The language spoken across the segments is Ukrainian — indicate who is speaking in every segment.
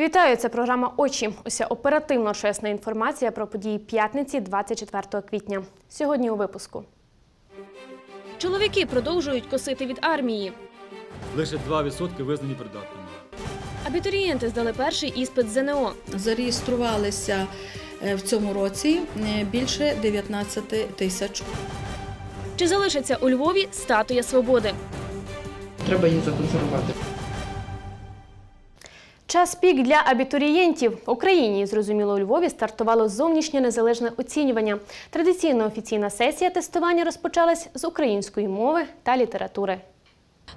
Speaker 1: Вітаю! Це програма Очі. Уся оперативно чесна інформація про події п'ятниці 24 квітня. Сьогодні у випуску. Чоловіки продовжують косити від армії.
Speaker 2: Лише 2% визнані придатними.
Speaker 1: Абітурієнти здали перший іспит ЗНО.
Speaker 3: Зареєструвалися е, в цьому році е, більше 19 тисяч.
Speaker 1: Чи залишиться у Львові статуя свободи?
Speaker 4: Треба її законсервувати.
Speaker 1: Час пік для абітурієнтів в Україні, зрозуміло, у Львові стартувало зовнішнє незалежне оцінювання. Традиційна офіційна сесія тестування розпочалась з української мови та літератури.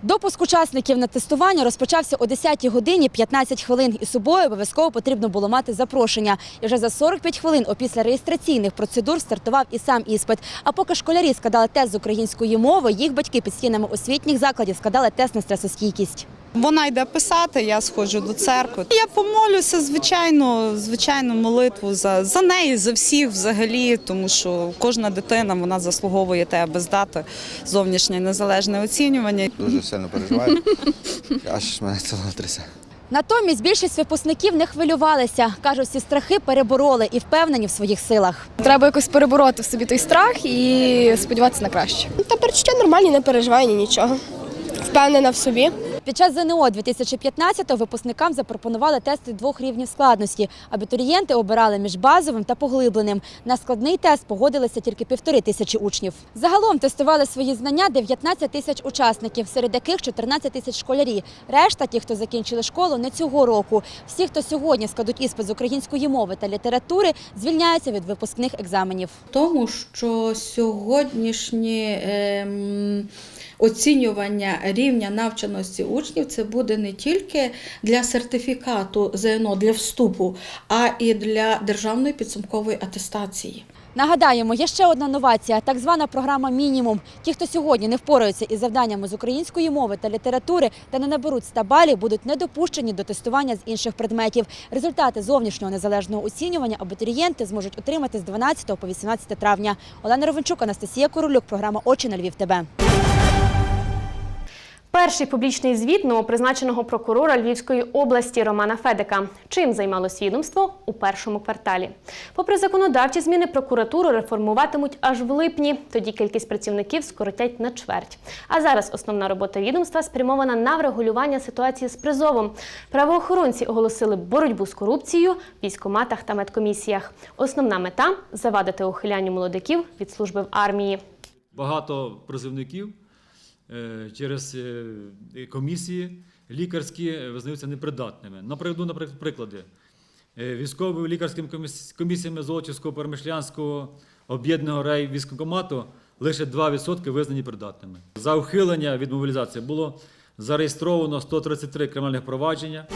Speaker 5: Допуск учасників на тестування розпочався о 10 годині 15 хвилин. І собою обов'язково потрібно було мати запрошення. І вже за 45 хвилин опісля реєстраційних процедур стартував і сам іспит. А поки школярі складали тест з української мови, їх батьки під стінами освітніх закладів складали тест на стресостійкість.
Speaker 6: Вона йде писати, я сходжу до церкви. Я помолюся, звичайно, звичайну молитву за, за неї, за всіх взагалі, тому що кожна дитина вона заслуговує те, аби здати зовнішнє незалежне оцінювання.
Speaker 7: Дуже сильно переживаю. Аж мене це трясе.
Speaker 5: Натомість більшість випускників не хвилювалися. Кажуть, всі страхи перебороли і впевнені в своїх силах.
Speaker 8: Треба якось перебороти в собі той страх і сподіватися на краще.
Speaker 9: Та перечуття нормальні, не переживаю ні нічого. Впевнена в собі.
Speaker 5: Під час ЗНО 2015-го випускникам запропонували тести двох рівнів складності. Абітурієнти обирали між базовим та поглибленим. На складний тест погодилися тільки півтори тисячі учнів. Загалом тестували свої знання 19 тисяч учасників, серед яких 14 тисяч школярі. Решта, ті, хто закінчили школу, не цього року. Всі, хто сьогодні складуть іспит з української мови та літератури, звільняються від випускних екзаменів.
Speaker 3: Тому що сьогоднішнє ем, оцінювання рівня навченості учнів це буде не тільки для сертифікату ЗНО для вступу, а і для державної підсумкової атестації.
Speaker 5: Нагадаємо, є ще одна новація так звана програма Мінімум. Ті, хто сьогодні не впораються із завданнями з української мови та літератури та не наберуть 100 балів, будуть не допущені до тестування з інших предметів. Результати зовнішнього незалежного оцінювання абітурієнти зможуть отримати з 12 по 18 травня. Олена Ровенчук, Анастасія Королюк, програма Очі на Львів. ТБ.
Speaker 1: Перший публічний звіт новопризначеного прокурора Львівської області Романа Федека. Чим займалось відомство у першому кварталі? Попри законодавчі зміни, прокуратуру реформуватимуть аж в липні. Тоді кількість працівників скоротять на чверть. А зараз основна робота відомства спрямована на врегулювання ситуації з призовом. Правоохоронці оголосили боротьбу з корупцією в військоматах та медкомісіях. Основна мета завадити ухилянню молодиків від служби в армії.
Speaker 2: Багато призовників е, через е, комісії лікарські е, визнаються непридатними. Наприклад, наприклад, приклади. Е, Військовими лікарськими комісіями Золочівського, Перемишлянського, об'єднаного райвійськкомату лише 2% визнані придатними. За ухилення від мобілізації було зареєстровано 133 кримінальних провадження.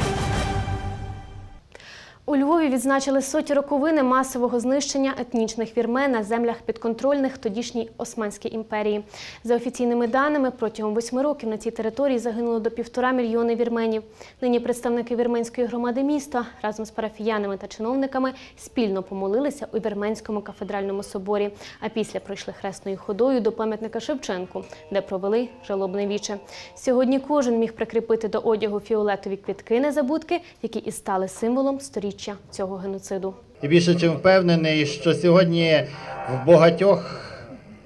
Speaker 1: У Львові відзначили соті роковини масового знищення етнічних вірмен на землях підконтрольних тодішній Османській імперії. За офіційними даними, протягом восьми років на цій території загинуло до півтора мільйони вірменів. Нині представники вірменської громади міста разом з парафіянами та чиновниками спільно помолилися у Вірменському кафедральному соборі. А після пройшли хресною ходою до пам'ятника Шевченку, де провели жалобне віче. Сьогодні кожен міг прикріпити до одягу фіолетові квітки незабудки, які і стали символом сторіччя цього геноциду.
Speaker 10: І більше чим впевнений, що сьогодні в багатьох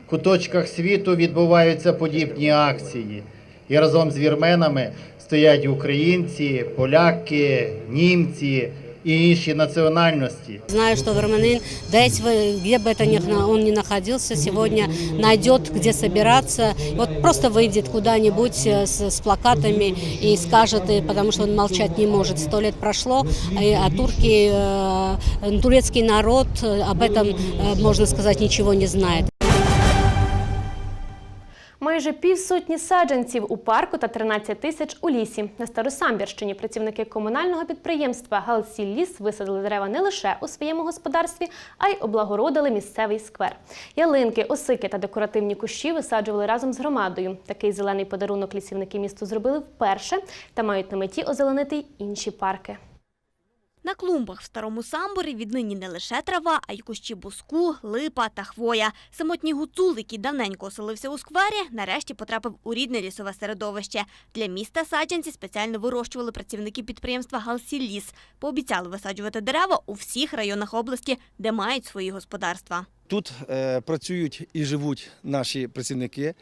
Speaker 10: куточках світу відбуваються подібні акції. І разом з вірменами стоять українці, поляки, німці і інші національності.
Speaker 11: Знаю, что Верманин, десь вы- где бы это ни на- он ни находился, сегодня найдет, где собираться. Вот просто выйдет куда-нибудь э, с, с плакатами и скажет, и, потому что он молчать не может. Сто лет прошло, и- а турки, э, турецкий народ э, об этом, э, можно сказать, ничего не знает.
Speaker 1: Майже півсотні саджанців у парку та 13 тисяч у лісі. На Старосамбірщині працівники комунального підприємства Галсілліс висадили дерева не лише у своєму господарстві, а й облагородили місцевий сквер. Ялинки, осики та декоративні кущі висаджували разом з громадою. Такий зелений подарунок лісівники місту зробили вперше та мають на меті озеленити й інші парки.
Speaker 12: На клумбах в старому самборі віднині не лише трава, а й кущі буску, липа та хвоя. Самотній гуцул, який давненько оселився у сквері, нарешті потрапив у рідне лісове середовище. Для міста саджанці спеціально вирощували працівники підприємства «Галсілліс». Пообіцяли висаджувати дерева у всіх районах області, де мають свої господарства.
Speaker 13: Тут е, працюють і живуть наші працівники.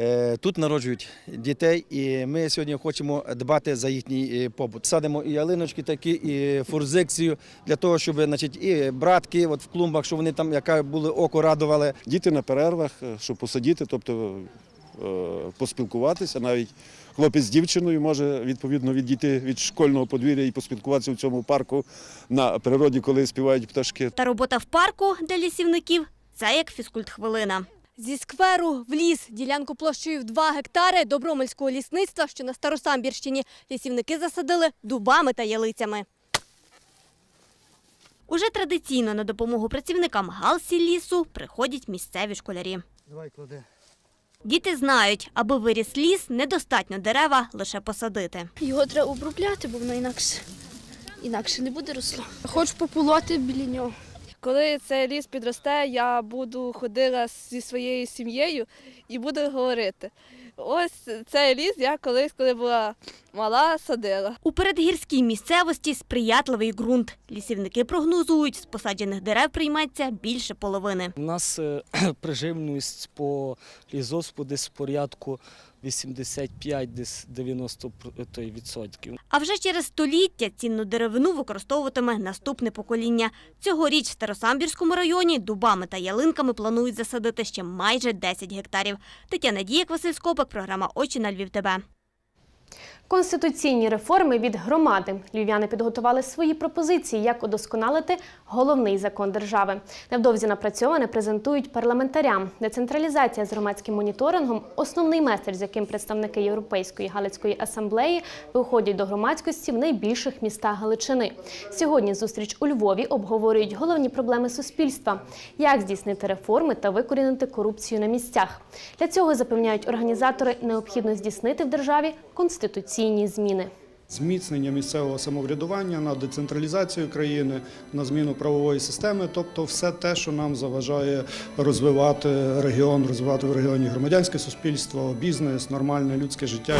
Speaker 13: Е, Тут народжують дітей, і ми сьогодні хочемо дбати за їхній е, побут. Садимо і ялиночки такі, і фурзикцію для того, щоб значить, і братки от в клумбах, щоб вони там яка були око радували.
Speaker 14: Діти на перервах, е, щоб посидіти, тобто поспілкуватися. Навіть хлопець з дівчиною може відповідно відійти від школьного подвір'я і поспілкуватися в цьому парку на природі, коли співають пташки.
Speaker 12: Та робота в парку для лісівників – це як фізкульт-хвилина.
Speaker 15: Зі скверу в ліс, ділянку площею в 2 гектари добромельського лісництва, що на Старосамбірщині, лісівники засадили дубами та ялицями.
Speaker 12: Уже традиційно на допомогу працівникам Галсі-лісу приходять місцеві школярі.
Speaker 13: Давай клади.
Speaker 12: Діти знають, аби виріс ліс, недостатньо дерева лише посадити.
Speaker 16: Його треба обробляти, бо воно інакше, інакше не буде росло. Хочу пополоти біля нього. Коли цей ліс підросте, я буду ходила зі своєю сім'єю і буду говорити. Ось цей ліс я колись, коли була мала, садила.
Speaker 12: У передгірській місцевості сприятливий ґрунт. Лісівники прогнозують, з посаджених дерев прийметься більше половини.
Speaker 17: У нас е, приживність по лісгоспу десь порядку 85 десь 90 той, відсотків.
Speaker 12: А вже через століття цінну деревину використовуватиме наступне покоління. Цьогоріч в Старосамбірському районі дубами та ялинками планують засадити ще майже 10 гектарів. Тетяна Дієк, Василь Скопик, програма «Очі на Львів ТБ».
Speaker 1: Конституційні реформи від громади. Львів'яни підготували свої пропозиції, як удосконалити головний закон держави. Невдовзі напрацьоване презентують парламентарям. Децентралізація з громадським моніторингом основний меседж, з яким представники Європейської Галицької асамблеї виходять до громадськості в найбільших містах Галичини. Сьогодні зустріч у Львові обговорюють головні проблеми суспільства, як здійснити реформи та викорінити корупцію на місцях. Для цього запевняють організатори, необхідно здійснити в державі конституційні зміни.
Speaker 14: Зміцнення місцевого самоврядування на децентралізацію країни, на зміну правової системи, тобто все те, що нам заважає розвивати регіон, розвивати в регіоні громадянське суспільство, бізнес, нормальне людське життя.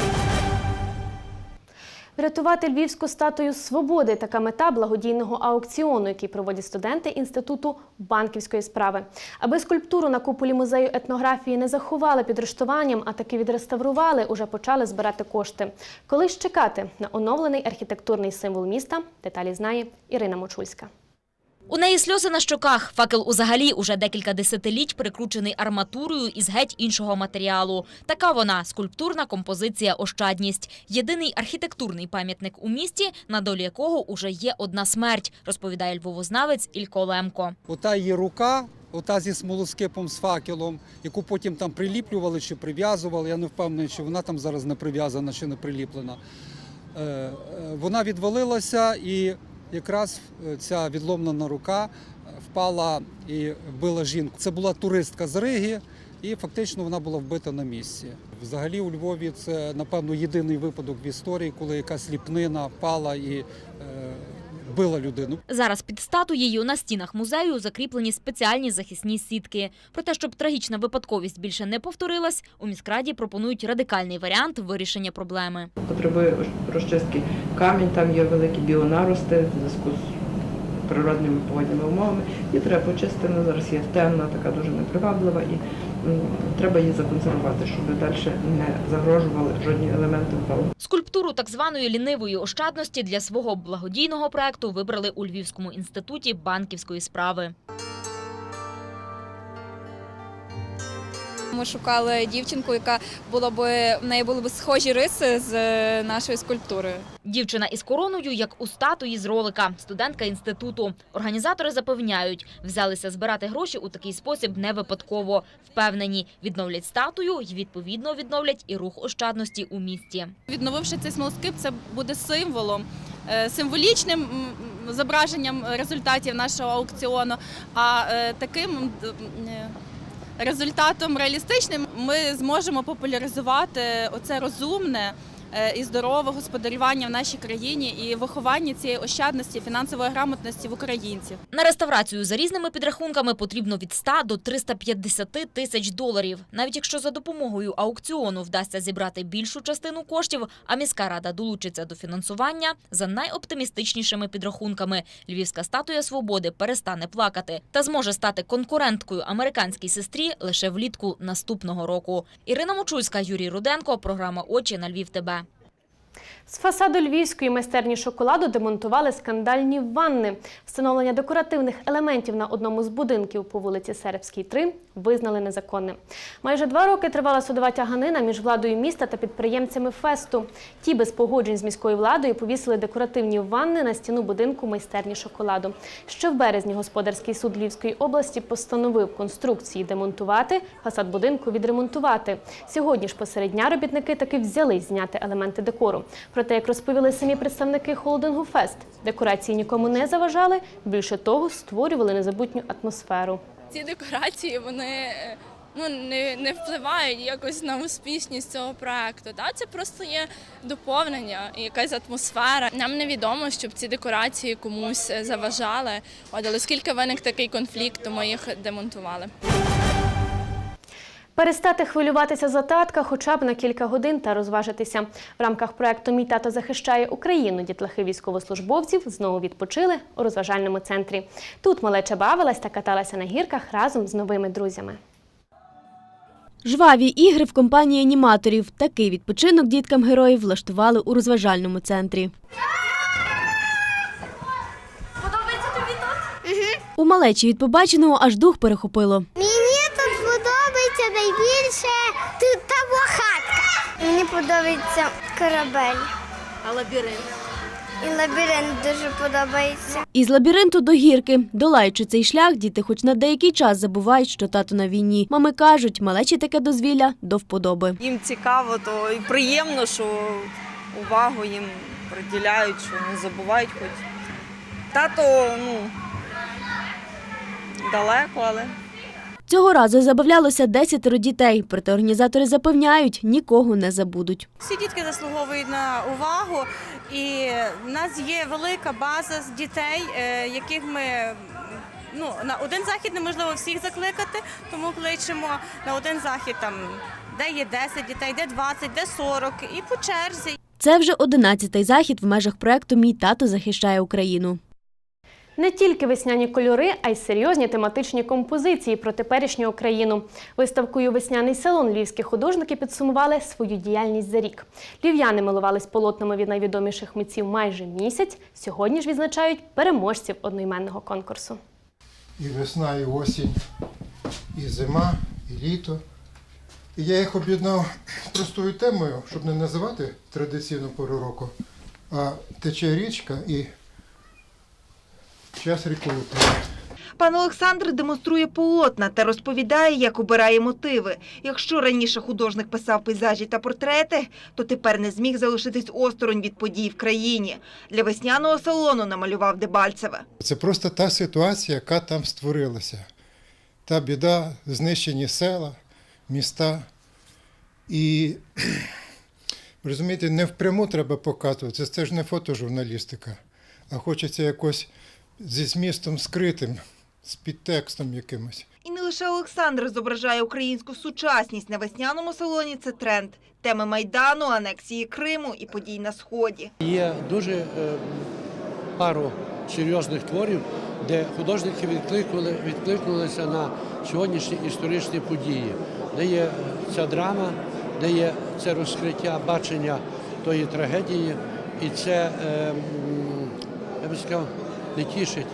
Speaker 1: Врятувати львівську статую свободи така мета благодійного аукціону, який проводять студенти інституту банківської справи. Аби скульптуру на куполі музею етнографії не заховали під рештуванням, а таки відреставрували, уже почали збирати кошти. Коли ж чекати на оновлений архітектурний символ міста? Деталі знає Ірина Мочульська.
Speaker 18: У неї сльози на щоках. Факел узагалі уже декілька десятиліть прикручений арматурою із геть іншого матеріалу. Така вона скульптурна композиція Ощадність. Єдиний архітектурний пам'ятник у місті, на долі якого уже є одна смерть, розповідає львовознавець Ілько Лемко.
Speaker 17: Ота її рука, ота зі смолоскипом з факелом, яку потім там приліплювали чи прив'язували. Я не впевнений, чи вона там зараз не прив'язана чи не приліплена. Е, е, Вона відвалилася і якраз е, ця відломлена рука е, впала і вбила жінку. Це була туристка з Риги, і фактично вона була вбита на місці. Взагалі у Львові це, напевно, єдиний випадок в історії, коли якась ліпнина впала і вбила людину.
Speaker 18: Зараз під статуєю на стінах музею закріплені спеціальні захисні сітки. Про те, щоб трагічна випадковість більше не повторилась, у міськраді пропонують радикальний варіант вирішення проблеми.
Speaker 4: Потребує розчистки камінь, там є великі біонарости в зв'язку з природними погодніми умовами. І треба почистити. Вона зараз є темна, така дуже неприваблива, і треба її законсервувати, щоб далі не загрожували жодні елементи впалу.
Speaker 18: Скульптуру так званої лінивої ощадності для свого благодійного проекту вибрали у Львівському інституті банківської справи.
Speaker 16: Ми шукали дівчинку, яка була б в неї були б схожі риси з е, нашою скульптурою.
Speaker 18: Дівчина із короною, як у статуї з ролика, студентка інституту. Організатори запевняють, взялися збирати гроші у такий спосіб не випадково. Впевнені, відновлять статую і відповідно відновлять і рух ощадності у місті.
Speaker 16: Відновивши цей смолоскип, це буде символом, е, символічним зображенням результатів нашого аукціону. А е, таким результатом реалістичним ми зможемо популяризувати оце розумне, і здорове господарювання в нашій країні і виховання цієї ощадності, фінансової грамотності в українців.
Speaker 18: На реставрацію за різними підрахунками потрібно від 100 до 350 тисяч доларів. Навіть якщо за допомогою аукціону вдасться зібрати більшу частину коштів, а міська рада долучиться до фінансування, за найоптимістичнішими підрахунками Львівська статуя свободи перестане плакати та зможе стати конкуренткою американській сестрі лише влітку наступного року. Ірина Мочульська, Юрій Руденко, програма Очі на Львів. ТБ.
Speaker 1: З фасаду львівської майстерні шоколаду демонтували скандальні ванни. Встановлення декоративних елементів на одному з будинків по вулиці Сербській, 3 визнали незаконним. Майже два роки тривала судова тяганина між владою міста та підприємцями фесту. Ті без погоджень з міською владою повісили декоративні ванни на стіну будинку майстерні шоколаду. Ще в березні господарський суд Львівської області постановив конструкції демонтувати, фасад будинку відремонтувати. Сьогодні ж посеред дня робітники таки взялись зняти елементи декору. Проте, як розповіли самі представники холдингу Фест, декорації нікому не заважали. Більше того, створювали незабутню атмосферу.
Speaker 8: Ці декорації вони е, ну не, не впливають якось на успішність цього проекту. Та це просто є доповнення, якась атмосфера. Нам невідомо, щоб ці декорації комусь е, заважали. От, але оскільки виник такий конфлікт, то ми їх демонтували.
Speaker 1: Перестати хвилюватися за татка хоча б на кілька годин та розважитися. В рамках проекту Мій тато захищає Україну. Дітлахи військовослужбовців знову відпочили у розважальному центрі. Тут малеча бавилась та каталася на гірках разом з новими друзями.
Speaker 9: Жваві ігри в компанії аніматорів. Такий відпочинок діткам героїв влаштували у розважальному центрі.
Speaker 8: Подобається тобі тут?
Speaker 9: У малечі від побаченого аж дух перехопило.
Speaker 19: Найбільше тут та хатка. Мені подобається корабель.
Speaker 9: А лабіринт?
Speaker 19: І лабіринт дуже подобається.
Speaker 9: Із лабіринту до гірки. Долаючи цей шлях, діти хоч на деякий час забувають, що тато на війні. Мами кажуть, малечі таке дозвілля до вподоби.
Speaker 6: Їм цікаво, то і приємно, що увагу їм приділяють, що не забувають хоч. Тато, ну, далеко, але.
Speaker 9: Цього разу забавлялося десятеро дітей, проте організатори запевняють, нікого не забудуть.
Speaker 6: Всі дітки заслуговують на увагу, і в нас є велика база з дітей, е, яких ми ну, на один захід неможливо всіх закликати, тому кличемо на один захід там, де є 10 дітей, де 20, де 40, і по черзі.
Speaker 9: Це вже одинадцятий захід в межах проекту Мій тато захищає Україну.
Speaker 1: Не тільки весняні кольори, а й серйозні тематичні композиції про теперішню Україну. Виставкою Весняний салон львівські художники підсумували свою діяльність за рік. Львів'яни милувались полотнами від найвідоміших митців майже місяць. Сьогодні ж відзначають переможців одноіменного конкурсу.
Speaker 20: і весна, і осінь, і зима, і літо. І я їх об'єднав простою темою, щоб не називати традиційну пору року, а тече річка і час ріку.
Speaker 6: Пан Олександр демонструє полотна та розповідає, як обирає мотиви. Якщо раніше художник писав пейзажі та портрети, то тепер не зміг залишитись осторонь від подій в країні. Для весняного салону намалював Дебальцеве.
Speaker 20: Це просто та ситуація, яка там створилася. Та біда, знищені села, міста. І розумієте, не впряму треба показувати. Це ж не фотожурналістика, а хочеться якось зі змістом скритим, з підтекстом якимось.
Speaker 6: І не лише Олександр зображає українську сучасність на весняному салоні. Це тренд. Теми майдану, анексії Криму і подій на сході.
Speaker 17: Є дуже е, пару серйозних творів, де художники відкликнули, відкликнулися на сьогоднішні історичні події, де є ця драма, де є це розкриття бачення тої трагедії, і це, е, я би сказав, не тішить,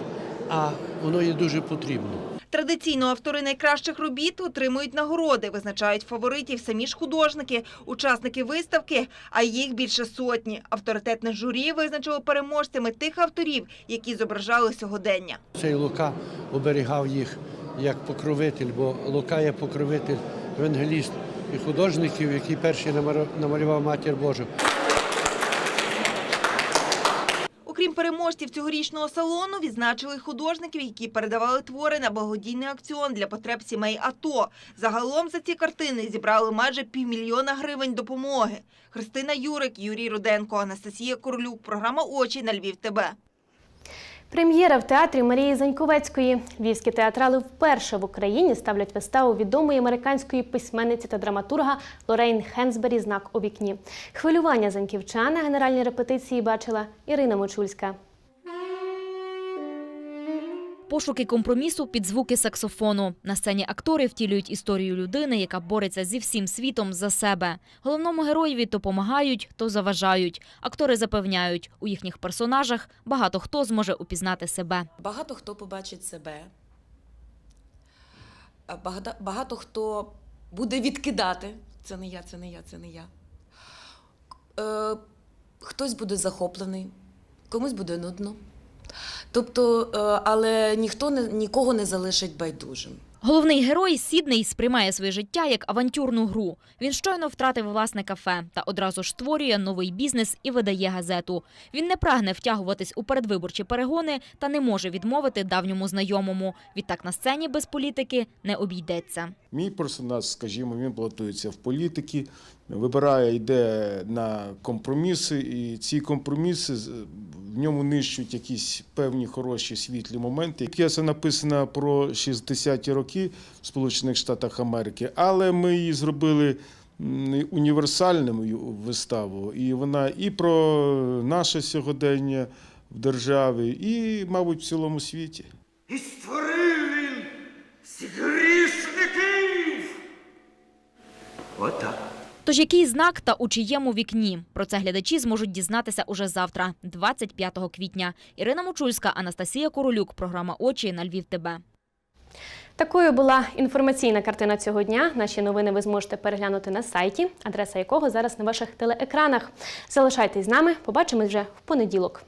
Speaker 17: а воно є дуже потрібно.
Speaker 6: Традиційно автори найкращих робіт отримують нагороди, визначають фаворитів самі ж художники, учасники виставки, а їх більше сотні. Авторитетне журі визначило переможцями тих авторів, які зображали сьогодення.
Speaker 17: Цей Лука оберігав їх як покровитель, бо Лука є покровитель, евангеліст і художників, який перший намалював матір Божу.
Speaker 21: Переможців цьогорічного салону відзначили художників, які передавали твори на благодійний акціон для потреб сімей АТО. Загалом за ці картини зібрали майже півмільйона гривень допомоги. Христина Юрик, Юрій Руденко, Анастасія Корлюк. Програма «Очі» на Львів ТБ.
Speaker 1: Прем'єра в театрі Марії Заньковецької. Львівські театрали вперше в Україні ставлять виставу відомої американської письменниці та драматурга Лорейн Хенсбері Знак у вікні. Хвилювання заньківчана генеральні репетиції бачила Ірина Мочульська.
Speaker 18: Пошуки компромісу під звуки саксофону. На сцені актори втілюють історію людини, яка бореться зі всім світом за себе. Головному героєві то помагають, то заважають. Актори запевняють, у їхніх персонажах багато хто зможе упізнати себе.
Speaker 22: Багато хто побачить себе. Багато, багато хто буде відкидати. Це не я, це не я, це не я. Е, хтось буде захоплений, комусь буде нудно. Тобто, е, але ніхто не, нікого не залишить байдужим.
Speaker 18: Головний герой Сідней сприймає своє життя як авантюрну гру. Він щойно втратив власне кафе та одразу ж створює новий бізнес і видає газету. Він не прагне втягуватись у передвиборчі перегони та не може відмовити давньому знайомому. Відтак на сцені без політики не обійдеться.
Speaker 23: Мій персонаж, скажімо, він балотується в політики, вибирає, йде на компроміси, і ці компроміси в ньому нищують якісь певні хороші світлі моменти. П'єса написана про 60-ті роки в Сполучених Штатах Америки, але ми її зробили універсальною виставу, і вона і про наше сьогодення в державі, і, мабуть, в цілому світі.
Speaker 24: І створив він всіх грішників. Отак.
Speaker 18: Тож який знак та у чиєму вікні? Про це глядачі зможуть дізнатися уже завтра, 25 квітня. Ірина Мочульська, Анастасія Королюк. Програма Очі на Львів. ТБ.
Speaker 1: Такою була інформаційна картина цього дня. Наші новини ви зможете переглянути на сайті, адреса якого зараз на ваших телеекранах. Залишайтесь з нами. Побачимось вже в понеділок.